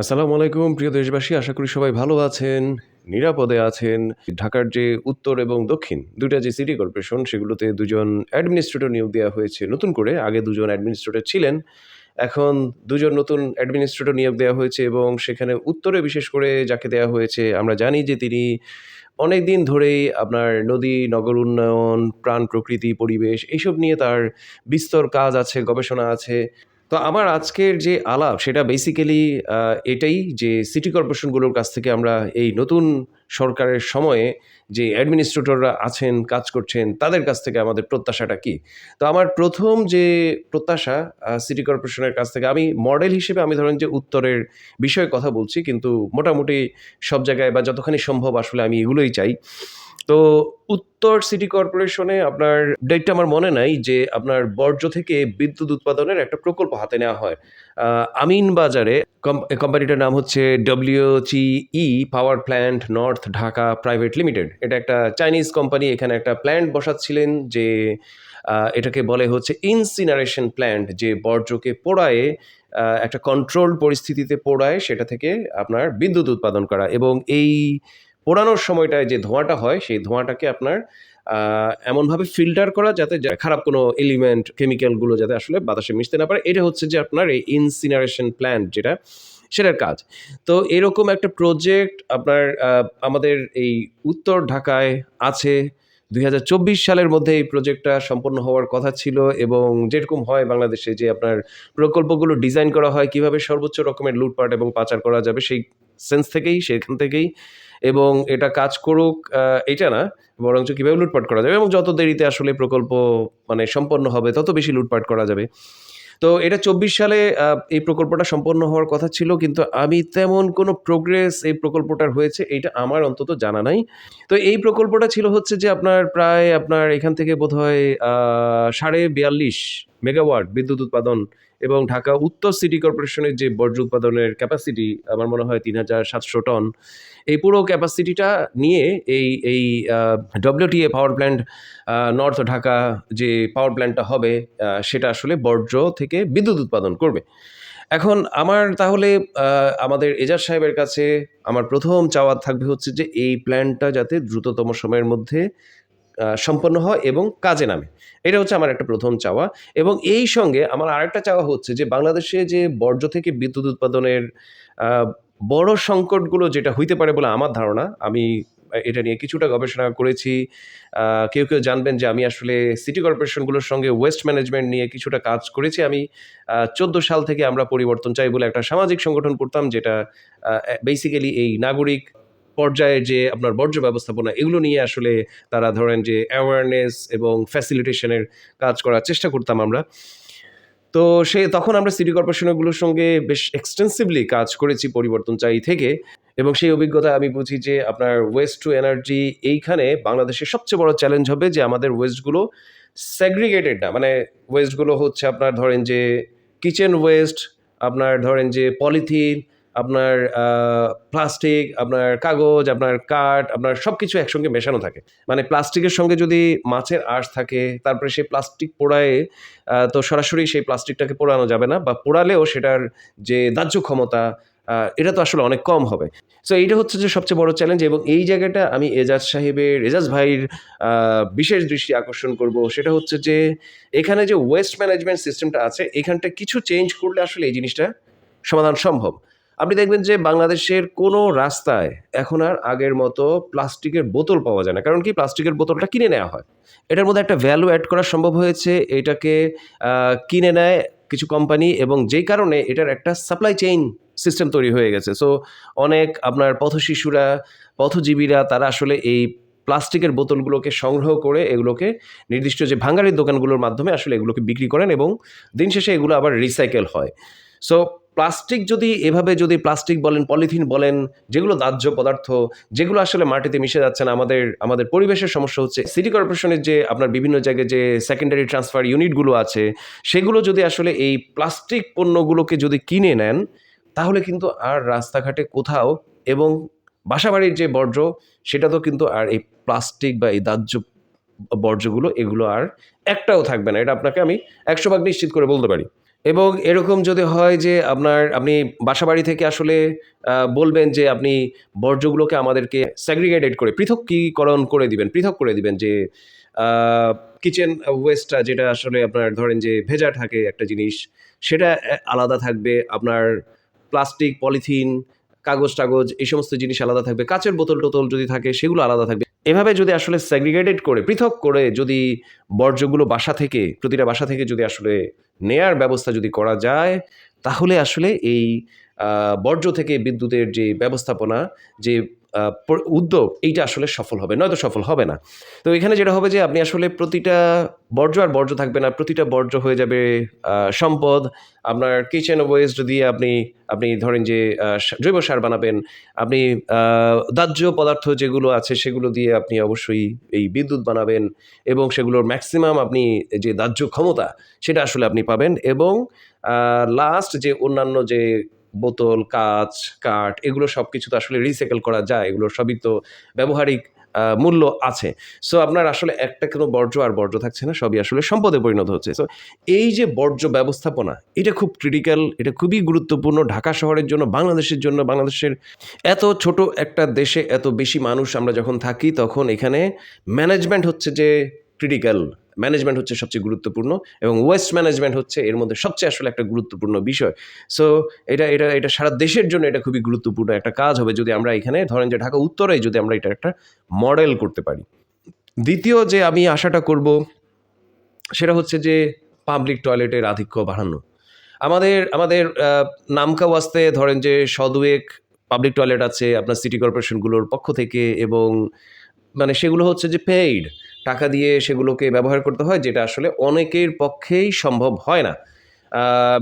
আসসালামু আলাইকুম, প্রিয় দেশবাসী, আশা করি সবাই ভালো আছেন, নিরাপদে আছেন। ঢাকার যে উত্তর এবং দক্ষিণ দুইটা যে সিটি কর্পোরেশন সেগুলোতে দুজন অ্যাডমিনিস্ট্রেটর নিয়োগ দেওয়া হয়েছে। নতুন করে আগে দুজন অ্যাডমিনিস্ট্রেটর ছিলেন, এখন দুজন নতুন অ্যাডমিনিস্ট্রেটর নিয়োগ দেওয়া হয়েছে এবং সেখানে উত্তরে বিশেষ করে যাকে দেওয়া হয়েছে, আমরা জানি যে তিনি অনেক দিন ধরেই আপনার নদী, নগর উন্নয়ন, প্রাণ প্রকৃতি, পরিবেশ, এইসব নিয়ে তার বিস্তর কাজ আছে, গবেষণা আছে। তো আমার আজকের যে আলাপ, সেটা বেসিক্যালি এটাই যে সিটি কর্পোরেশনগুলোর কাছ থেকে আমরা এই নতুন সরকারের সময়ে যে অ্যাডমিনিস্ট্রেটররা আছেন, কাজ করছেন, তাদের কাছ থেকে আমাদের প্রত্যাশাটা কি? তো আমার প্রথম যে প্রত্যাশা সিটি কর্পোরেশনের কাছ থেকে, আমি মডেল হিসেবে আমি ধরেন যে উত্তরের বিষয়ে কথা বলছি, কিন্তু মোটামুটি সব জায়গায় বা যতখানি সম্ভব আসলে আমি এগুলোই চাই। তো উত্তর সিটি কর্পোরেশনে আপনার ডেটটা আমার মনে নাই যে আপনার বর্জ্য থেকে বিদ্যুৎ উৎপাদনের একটা প্রকল্প হাতে নেওয়া হয়। আমিন বাজারে কম- কোম্পানিটার নাম হচ্ছে WTE power plant North Dhaka private limited এটা একটা চাইনিজ কোম্পানি এখানে একটা প্ল্যান্ট বসাচ্ছিলেন যে এটাকে বলে হচ্ছে ইনসিনারেশন প্ল্যান্ট যে বর্জ্যকে পোড়ায়ে একটা কন্ট্রোল পরিস্থিতিতে পোড়ায়, সেটা থেকে আপনার বিদ্যুৎ উৎপাদন করা। এবং এই পোড়ানোর সময়টায় যে ধোঁয়াটা হয়, সেই ধোঁয়াটাকে আপনার এমনভাবে ফিল্টার করা যাতে খারাপ কোনো এলিমেন্ট কেমিক্যালগুলো যাতে আসলে বাতাসে মিশতে না পারে। এটা হচ্ছে যে আপনার এই ইনসিনারেশন প্ল্যান্ট যেটা, সেটার কাজ। তো এরকম একটা প্রজেক্ট আপনার আমাদের এই উত্তর ঢাকায় আছে। দুই হাজার চব্বিশ সালের মধ্যে এই প্রজেক্টটা সম্পন্ন হওয়ার কথা ছিল এবং যেরকম হয় বাংলাদেশে যে আপনার প্রকল্পগুলো ডিজাইন করা হয়, কীভাবে সর্বোচ্চ রকমের লুটপাট এবং পাচার করা যাবে, সেই সেন্স থেকেই, সেখান থেকেই এবং এটা কাজ করুক এটা না, বরঞ্চ কীভাবে লুটপাট করা যাবে এবং যত দেরিতে আসলে প্রকল্প মানে সম্পন্ন হবে, তত বেশি লুটপাট করা যাবে। তো এটা চব্বিশ সালে এই প্রকল্পটা সম্পন্ন হওয়ার কথা ছিল, কিন্তু আমি তেমন কোনো প্রোগ্রেস এই প্রকল্পটার হয়েছে এটা আমার অন্তত জানা নাই। তো এই প্রকল্পটা ছিল হচ্ছে যে আপনার প্রায়, আপনার এখান থেকে বোধ হয় সাড়ে বিয়াল্লিশ মেগাওয়াট বিদ্যুৎ উৎপাদন এবং ঢাকা উত্তর সিটি কর্পোরেশনের যে বর্জ্য উৎপাদনের ক্যাপাসিটি আমার মনে হয় তিন হাজার সাতশো টন, এই পুরো ক্যাপাসিটিটা নিয়ে এই এই WTA power plant North Dhaka যে পাওয়ার প্ল্যান্টটা হবে সেটা আসলে বর্জ্য থেকে বিদ্যুৎ উৎপাদন করবে। এখন আমার তাহলে আমাদের এজাজ সাহেবের কাছে আমার প্রথম চাওয়া থাকবে হচ্ছে যে এই প্ল্যানটা যাতে দ্রুততম সময়ের মধ্যে সম্পন্ন হয় এবং কাজে নামে। এটা হচ্ছে আমার একটা প্রথম চাওয়া এবং এই সঙ্গে আমার আরেকটা চাওয়া হচ্ছে যে বাংলাদেশে যে বর্জ্য থেকে বিদ্যুৎ উৎপাদনের বড় সংকটগুলো যেটা হইতে পারে বলে আমার ধারণা, আমি এটা নিয়ে কিছুটা গবেষণা করেছি। কেউ কেউ জানবেন যে আমি আসলে সিটি কর্পোরেশনগুলোর সঙ্গে ওয়েস্ট ম্যানেজমেন্ট নিয়ে কিছুটা কাজ করেছি। আমি চোদ্দ সাল থেকে আমরা পরিবর্তন চাই বলে একটা সামাজিক সংগঠন করতাম যেটা বেসিক্যালি এই নাগরিক পর্যায়ে যে আপনার বর্জ্য ব্যবস্থাপনা, এগুলো নিয়ে আসলে তারা ধরেন যে অ্যাওয়ারনেস এবং ফ্যাসিলিটেশনের কাজ করার চেষ্টা করতাম আমরা। তো সে তখন আমরা সিটি কর্পোরেশনগুলোর সঙ্গে বেশ এক্সটেন্সিভলি কাজ করেছি পরিবর্তন চাই থেকে এবং সেই অভিজ্ঞতা আমি বুঝি যে আপনার ওয়েস্ট টু এনার্জি এইখানে বাংলাদেশের সবচেয়ে বড় চ্যালেঞ্জ হবে যে আমাদের ওয়েস্টগুলো সেগ্রিগেটেড না। মানে ওয়েস্টগুলো হচ্ছে আপনার ধরেন যে কিচেন ওয়েস্ট আপনার ধরেন যে পলিথিন আপনার প্লাস্টিক আপনার কাগজ, আপনার কাঠ, আপনার সব কিছু একসঙ্গে মেশানো থাকে। মানে প্লাস্টিকের সঙ্গে যদি মাছের আঁশ থাকে, তারপরে সেই প্লাস্টিক পোড়ায় তো সরাসরি সেই প্লাস্টিকটাকে পোড়ানো যাবে না বা পোড়ালেও সেটার যে দাহ্য ক্ষমতা এটা তো আসলে অনেক কম হবে। সো এইটা হচ্ছে যে সবচেয়ে বড় চ্যালেঞ্জ এবং এই জায়গাটা আমি এজাজ সাহেবের, এজাজ ভাইয়ের বিশেষ দৃষ্টি আকর্ষণ করব। সেটা হচ্ছে যে এখানে যে ওয়েস্ট ম্যানেজমেন্ট সিস্টেমটা আছে এখানটা কিছু চেঞ্জ করলে আসলে এই জিনিসটা সমাধান সম্ভব। আপনি দেখবেন যে বাংলাদেশের কোনো রাস্তায় এখন আর আগের মতো প্লাস্টিকের বোতল পাওয়া যায় না। কারণ কি? প্লাস্টিকের বোতলটা কিনে নেওয়া হয়। এটার মধ্যে একটা ভ্যালু অ্যাড করা সম্ভব হয়েছে। এটাকে কিনে নেয় কিছু কোম্পানি এবং যেই কারণে এটার একটা সাপ্লাই চেইন সিস্টেম তৈরি হয়ে গেছে। সো অনেক আপনার পথশিশুরা, পথজীবীরা তারা আসলে এই প্লাস্টিকের বোতলগুলোকে সংগ্রহ করে এগুলোকে নির্দিষ্ট যে ভাঙ্গারির দোকানগুলোর মাধ্যমে আসলে এগুলোকে বিক্রি করেন এবং দিন শেষে এগুলো আবার রিসাইকেল হয়। সো প্লাস্টিক যদি এভাবে যদি প্লাস্টিক বলেন, পলিথিন বলেন, যেগুলো দাহ্য পদার্থ, যেগুলো আসলে মাটিতে মিশে যাচ্ছে না, আমাদের আমাদের পরিবেশের সমস্যা হচ্ছে, সিটি কর্পোরেশনের যে আপনার বিভিন্ন জায়গায় যে সেকেন্ডারি ট্রান্সফার ইউনিটগুলো আছে, সেগুলো যদি আসলে এই প্লাস্টিক পণ্যগুলোকে যদি কিনে নেন, তাহলে কিন্তু আর রাস্তাঘাটে কোথাও এবং বাসাবাড়ির যে বর্জ্য সেটা তো কিন্তু আর এই প্লাস্টিক বা এই দাহ্য বর্জ্যগুলো, এগুলো আর একটাও থাকবে না। এটা আপনাকে আমি একশো ভাগ নিশ্চিত করে বলতে পারি। এবং এরকম যদি হয় যে আপনার, আপনি বাসাবাড়ি থেকে আসলে বলবেন যে আপনি বর্জ্যগুলোকে আমাদেরকে স্যাগ্রিগেটেড করে, পৃথকীকরণ করে দিবেন, পৃথক করে দিবেন যে কিচেন ওয়েস্টটা যেটা আসলে আপনার ধরেন যে ভেজা থাকে একটা জিনিস, সেটা আলাদা থাকবে, আপনার প্লাস্টিক পলিথিন কাগজ টাগজ, এই সমস্ত জিনিস আলাদা থাকবে, কাচের বোতল টোতল যদি থাকে, সেগুলো আলাদা থাকবে। এভাবে যদি আসলে স্যাগ্রিগেটেড করে, পৃথক করে যদি বর্জ্যগুলো বাসা থেকে, প্রতিটা বাসা থেকে যদি আসলে নেয়ার ব্যবস্থা যদি করা যায় তাহলে আসলে এই বর্জ্য থেকে বিদ্যুতের যে ব্যবস্থাপনা, যে উদ্যোগ, এইটা আসলে সফল হবে। নয়তো সফল হবে না। তো এখানে যেটা হবে যে, আপনি আসলে প্রতিটা বর্জ্য আর বর্জ্য থাকবে না, প্রতিটা বর্জ্য হয়ে যাবে সম্পদ। আপনার কিচেন ওয়েস্ট দিয়ে আপনি আপনি ধরেন যে জৈব সার বানাবেন, আপনি দাহ্য পদার্থ যেগুলো আছে, সেগুলো দিয়ে আপনি অবশ্যই এই বিদ্যুৎ বানাবেন এবং সেগুলোর ম্যাক্সিমাম আপনি যে দাহ্য ক্ষমতা, সেটা আসলে আপনি পাবেন এবং লাস্ট যে অন্যান্য যে বোতল, কাঁচ, কাঠ, এগুলো সব কিছু তো আসলে রিসাইকেল করা যায়। এগুলো সবই তো ব্যবহারিক মূল্য আছে। সো আপনার আসলে একটা কোনো বর্জ্য আর বর্জ্য থাকছে না, সবই আসলে সম্পদে পরিণত হচ্ছে। সো এই যে বর্জ্য ব্যবস্থাপনা, এটা খুব ক্রিটিক্যাল এটা খুবই গুরুত্বপূর্ণ ঢাকা শহরের জন্য, বাংলাদেশের জন্য, বাংলাদেশের এত ছোট একটা দেশে এত বেশি মানুষ আমরা যখন থাকি, তখন এখানে ম্যানেজমেন্ট হচ্ছে যে ক্রিটিক্যাল ম্যানেজমেন্ট হচ্ছে সবচেয়ে গুরুত্বপূর্ণ এবং ওয়েস্ট ম্যানেজমেন্ট হচ্ছে এর মধ্যে সবচেয়ে আসলে একটা গুরুত্বপূর্ণ বিষয়। সো এটা এটা এটা সারা দেশের জন্য এটা খুবই গুরুত্বপূর্ণ একটা কাজ হবে যদি আমরা এখানে ধরেন যে ঢাকা, উত্তরে যদি আমরা এটা একটা মডেল করতে পারি। দ্বিতীয় যে আমি আশাটা করব সেটা হচ্ছে যে পাবলিক টয়লেটের আধিক্য বাড়ানো। আমাদের আমাদের নামকা ওয়াস্তে ধরেন যে সদুয়েক পাবলিক টয়লেট আছে আপনার সিটি কর্পোরেশনগুলোর পক্ষ থেকে এবং মানে সেগুলো হচ্ছে যে পেইড টাকা দিয়ে সেগুলোকে ব্যবহার করতে হয়, যেটা আসলে অনেকের পক্ষেই সম্ভব হয় না।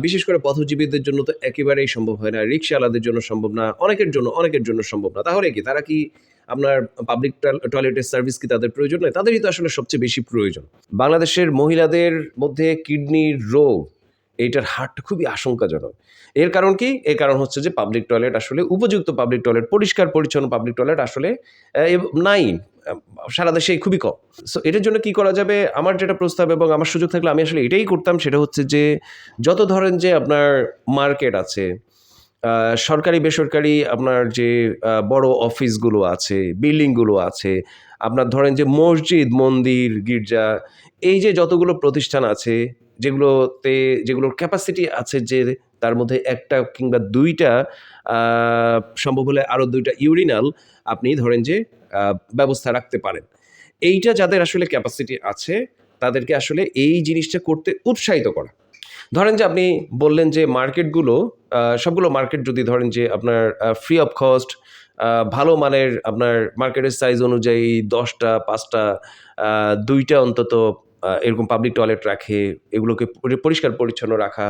বিশেষ করে পথজীবীদের জন্য তো একেবারেই সম্ভব হয় না রিক্সাওয়ালাদের জন্য সম্ভব না, অনেকের জন্য অনেকের জন্য সম্ভব না। তাহলে কি, তারা কি আপনার পাবলিক টয়লেটের সার্ভিস কি তাদের প্রয়োজন নয়? তাদেরই তো আসলে সবচেয়ে বেশি প্রয়োজন। বাংলাদেশের মহিলাদের মধ্যে কিডনির রোগ এইটার হারটা খুবই আশঙ্কাজনক। এর কারণ কি? এর কারণ হচ্ছে যে পাবলিক টয়লেট আসলে, উপযুক্ত পাবলিক টয়লেট পরিষ্কার, পরিচ্ছন্ন পাবলিক টয়লেট আসলে নাই। সারা দেশে খুবই কম। সো এটার জন্য কি করা যাবে? আমার যেটা প্রস্তাব এবং আমার সুযোগ থাকলে আমি আসলে এটাই করতাম, সেটা হচ্ছে যে, যত ধরেন যে আপনার মার্কেট আছে সরকারি, বেসরকারি আপনার যে বড় অফিসগুলো আছে বিল্ডিংগুলো আছে আপনার ধরেন যে মসজিদ, মন্দির, গির্জা, এই যে যতগুলো প্রতিষ্ঠান আছে, যেগুলোতে, যেগুলোর ক্যাপাসিটি আছে যে তার মধ্যে একটা কিংবা দুইটা সম্ভব হলে আরও দুইটা ইউরিনাল আপনি ধরেন যে ব্যবস্থা রাখতে পারেন। এইটা যাদের আসলে ক্যাপাসিটি আছে, তাদেরকে আসলে এই জিনিসটা করতে উৎসাহিত করা। ধরেন যে আপনি বললেন যে মার্কেটগুলো সবগুলো মার্কেট যদি ধরেন যে আপনার ফ্রি অফ কস্ট ভালো মানের আপনার মার্কেটের সাইজ অনুযায়ী দশটা, পাঁচটা দুইটা অন্তত এরকম পাবলিক টয়লেট রাখে, এগুলোকে পরিষ্কার পরিচ্ছন্ন রাখা,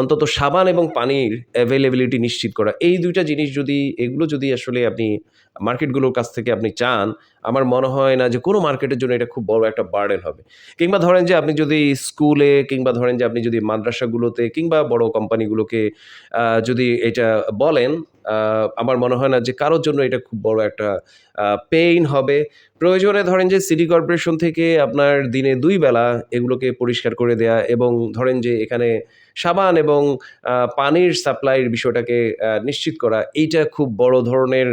অন্তত সাবান এবং পানির অ্যাভেলেবিলিটি নিশ্চিত করা। এই দুইটা জিনিস যদি, এগুলো যদি আসলে আপনি মার্কেটগুলোর কাছ থেকে আপনি চান, আমার মনে হয় না যে কোনো মার্কেটের জন্য এটা খুব বড় একটা বার্ডেন হবে। কিংবা ধরেন যে আপনি যদি স্কুলে কিংবা ধরেন যে আপনি যদি মাদ্রাসাগুলোতে, কিংবা বড় কোম্পানিগুলোকে যদি এটা বলেন আমার মনে হয় না যে কারোর জন্য এটা খুব বড় একটা পেইন হবে। প্রয়োজনে ধরেন যে সিটি কর্পোরেশন থেকে আপনার দিনে দুই বেলা এগুলোকে পরিষ্কার করে দেয়া এবং ধরেন যে এখানে সাবান এবং পানির সাপ্লাইয়ের বিষয়টাকে নিশ্চিত করা, এইটা খুব বড় ধরনের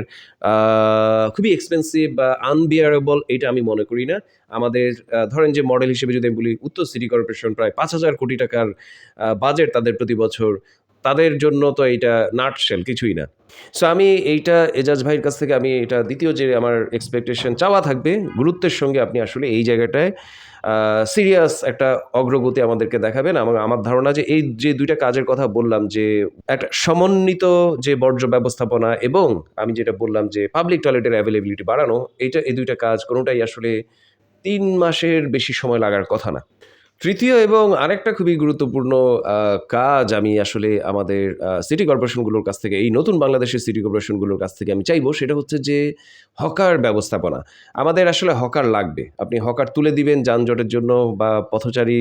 খুবই এক্সপেন্সিভ বা আনবিয়ারেবল এটা আমি মনে করি না। আমাদের ধরেন যে মডেল হিসেবে যদি আমি বলি, উত্তর সিটি কর্পোরেশন প্রায় পাঁচ হাজার কোটি টাকার বাজেট তাদের প্রতি বছর তাদের জন্য তো এইটা নাটশেল কিছুই না। সো আমি এইটা এজাজ ভাইয়ের কাছ থেকে আমি এটা দ্বিতীয় যে আমার এক্সপেকটেশন চাওয়া থাকবে, গুরুত্বের সঙ্গে আপনি আসলে এই জায়গাটায় সিরিয়াস একটা অগ্রগতি আমাদেরকে দেখাবেন। এবং আমার ধারণা যে এই যে দুইটা কাজের কথা বললাম যে একটা সমন্বিত যে বর্জ্য ব্যবস্থাপনা এবং আমি যেটা বললাম যে পাবলিক টয়লেটের অ্যাভেলেবিলিটি বাড়ানো, এইটা, এই দুইটা কাজ কোনোটাই আসলে তিন মাসের বেশি সময় লাগার কথা না। তৃতীয় এবং আরেকটা খুবই গুরুত্বপূর্ণ কাজ আমি আসলে আমাদের সিটি কর্পোরেশনগুলোর কাছ থেকে, এই নতুন বাংলাদেশের সিটি কর্পোরেশনগুলোর কাছ থেকে আমি চাইব সেটা হচ্ছে যে হকার ব্যবস্থাপনা। আমাদের আসলে হকার লাগবে। আপনি হকার তুলে দিবেন যানজটের জন্য বা পথচারী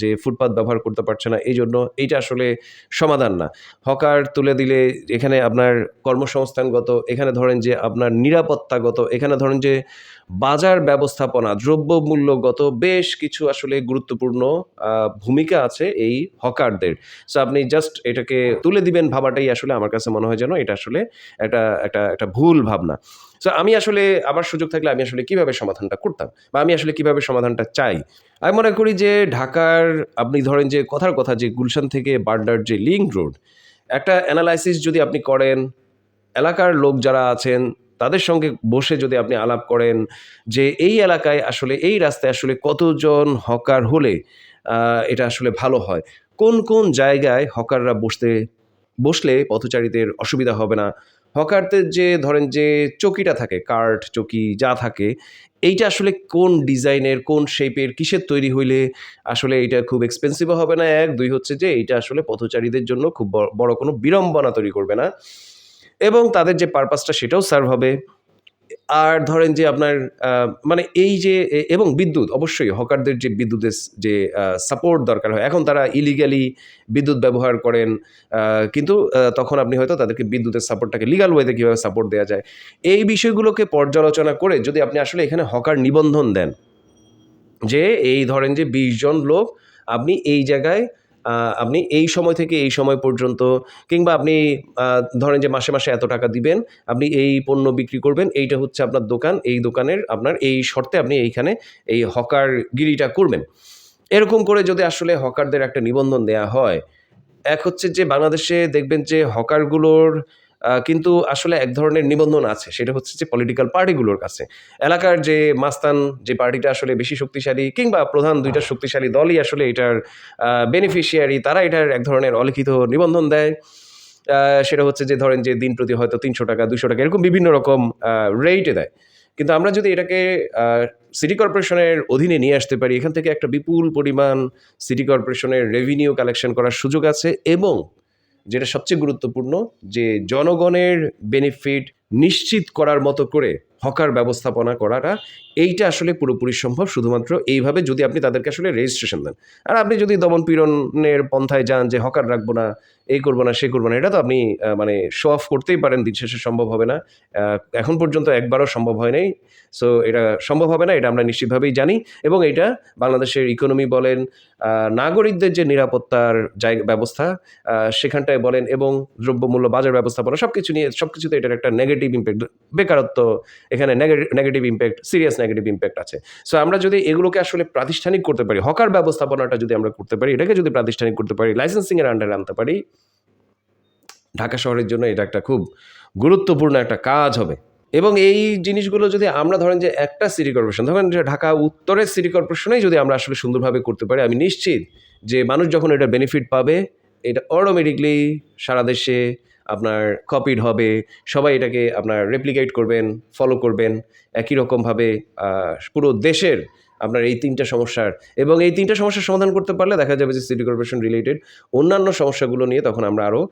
যে ফুটপাত ব্যবহার করতে পারছে না এই জন্য, এইটা আসলে সমাধান না। হকার তুলে দিলে এখানে আপনার কর্মসংস্থানগত, এখানে ধরেন যে আপনার নিরাপত্তাগত, এখানে ধরেন যে বাজার ব্যবস্থাপনা, দ্রব্যমূল্যগত বেশ কিছু আসলে গুরুত্বপূর্ণ গুরুত্বপূর্ণ ভূমিকা আছে এই হকারদের। সো আপনি জাস্ট এটাকে তুলে দিবেন ভাবাটাই আসলে আমার কাছে মনে হয় যেন এটা আসলে একটা একটা একটা ভুল ভাবনা। সো আমি আসলে, আমার সুযোগ থাকলে আমি আসলে কীভাবে সমাধানটা করতাম? বা আমি আসলে কীভাবে সমাধানটা চাই? আমি মনে করি যে ঢাকার, আপনি ধরেন যে কথার কথা, যে গুলশান থেকে বাড্ডার যে লিঙ্ক রোড, একটা অ্যানালাইসিস যদি আপনি করেন, এলাকার লোক যারা আছেন তাদের সঙ্গে বসে যদি আপনি আলাপ করেন যে এই এলাকায় আসলে, এই রাস্তায় আসলে কতজন হকার হলে এটা আসলে ভালো হয়? কোন কোন জায়গায় হকাররা বসতে, বসলে পথচারীদের অসুবিধা হবে না? হকারদের যে ধরেন যে চকিটা থাকে কার্ট চকি যা থাকে, এইটা আসলে কোন ডিজাইনের, কোন শেপের কিসের তৈরি হইলে আসলে এটা খুব এক্সপেন্সিভও হবে না? এক, দুই হচ্ছে যে এইটা আসলে পথচারীদের জন্য খুব বড় কোনো বিড়ম্বনা তৈরি করবে না। এবং তাদের যে পারপাসটা সেটাও সার্ভ হবে। আর ধরেন যে আপনার মানে এই যে এবং বিদ্যুৎ, অবশ্যই হকারদের যে বিদ্যুতের যে সাপোর্ট দরকার হয়। এখন তারা ইলিগালি বিদ্যুৎ ব্যবহার করেন কিন্তু তখন আপনি হয়তো তাদেরকে বিদ্যুতের সাপোর্টটাকে লিগাল ওয়েতে কীভাবে সাপোর্ট দেওয়া যায়। এই বিষয়গুলোকে পর্যালোচনা করে যদি আপনি আসলে এখানে হকার নিবন্ধন দেন, যে এই ধরেন যে বিশ জন লোক, আপনি এই জায়গায় আপনি এই সময় থেকে এই সময় পর্যন্ত কিংবা আপনি ধরেন যে মাসে মাসে এত টাকা দিবেন, আপনি এই পণ্য বিক্রি করবেন, এইটা হচ্ছে আপনার দোকান, এই দোকানের আপনার এই শর্তে আপনি এইখানে এই হকার গিরিটা করবেন। এরকম করে যদি আসলে হকারদের একটা নিবন্ধন দেয়া হয়, এক হচ্ছে যে বাংলাদেশে দেখবেন যে হকারগুলোর কিন্তু আসলে এক ধরনের নিবন্ধন আছে। সেটা হচ্ছে যে পলিটিক্যাল পার্টিগুলোর কাছে। এলাকার যে মাস্তান, যে পার্টিটা আসলে বেশি শক্তিশালী কিংবা প্রধান দুইটা শক্তিশালী দলই আসলে এটার বেনিফিশিয়ারি তারা এটার এক ধরনের অলিখিত নিবন্ধন দেয়। সেটা হচ্ছে যে ধরেন যে দিন প্রতি হয়তো তিনশো টাকা দুশো টাকা, এরকম বিভিন্ন রকম রেটে দেয়। কিন্তু আমরা যদি এটাকে সিটি কর্পোরেশনের অধীনে নিয়ে আসতে পারি, এখান থেকে একটা বিপুল পরিমাণ সিটি কর্পোরেশনের রেভিনিউ কালেকশন করার সুযোগ আছে এবং যেটা সবচেয়ে গুরুত্বপূর্ণ যে জনগণের বেনিফিট নিশ্চিত করার মতো করে হকার ব্যবস্থাপনা করাটা, এইটা আসলে পুরোপুরি সম্ভব। শুধুমাত্র এইভাবে যদি আপনি তাদেরকে আসলে রেজিস্ট্রেশন দেন। আর আপনি যদি দমন পীড়নের পন্থায় যান যে হকার রাখব না, এই করব না, সে করব না, এটা তো আপনি মানে শো অফ করতেই পারেন, দিন শেষে সম্ভব হবে না। এখন পর্যন্ত একবারও সম্ভব হয় নাই। সো এটা সম্ভব হবে না, এটা আমরা নিশ্চিতভাবেই জানি। এবং এটা বাংলাদেশের ইকোনমি বলেন নাগরিকদের যে নিরাপত্তার জায়গা, ব্যবস্থা সেখানটায় বলেন এবং দ্রব্যমূল্য বাজার ব্যবস্থাপনা সব কিছু নিয়ে সব কিছুতে এটার একটা নেগেটিভ ইম্প্যাক্ট বেকারত্ব এখানে negative impact serious negative impact আছে। সো আমরা যদি এগুলোকে আসলে প্রাতিষ্ঠানিক করতে পারি, হকার ব্যবস্থাপনাটা যদি আমরা করতে পারি, এটাকে যদি প্রাতিষ্ঠানিক করতে পারি লাইসেন্সিংয়ের আন্ডারে আনতে পারি, ঢাকা শহরের জন্য এটা একটা খুব গুরুত্বপূর্ণ একটা কাজ হবে। এবং এই জিনিসগুলো যদি আমরা ধরেন যে একটা সিটি কর্পোরেশন ধরেন যে ঢাকা উত্তরের সিটি কর্পোরেশনেই যদি আমরা আসলে সুন্দরভাবে করতে পারি, আমি নিশ্চিত যে মানুষ যখন এটা বেনিফিট পাবে, এটা অটোমেটিকলি সারা দেশে আপনার কপিড হবে, সবাই এটাকে আপনার রেপ্লিকেট করবেন ফলো করবেন, একই রকমভাবে পুরো দেশের আপনার এই তিনটা সমস্যার এবং এই তিনটা সমস্যার সমাধান করতে পারলে দেখা যাবে যে সিটি কর্পোরেশন রিলেটেড অন্যান্য সমস্যাগুলো নিয়ে তখন আমরা আরও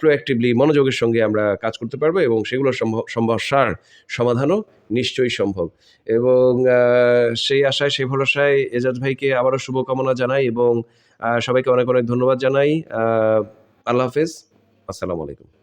প্রোঅ্যাক্টিভলি মনোযোগের সঙ্গে আমরা কাজ করতে পারব এবং সেগুলোর সমস্যার সমাধানও নিশ্চয়ই সম্ভব। এবং সেই আশায়, সেই ভরসায় এজাজ ভাইকে আবারও শুভকামনা জানাই এবং সবাইকে অনেক অনেক ধন্যবাদ জানাই। আল্লাহ হাফেজ। আসসালামু আলাইকুম।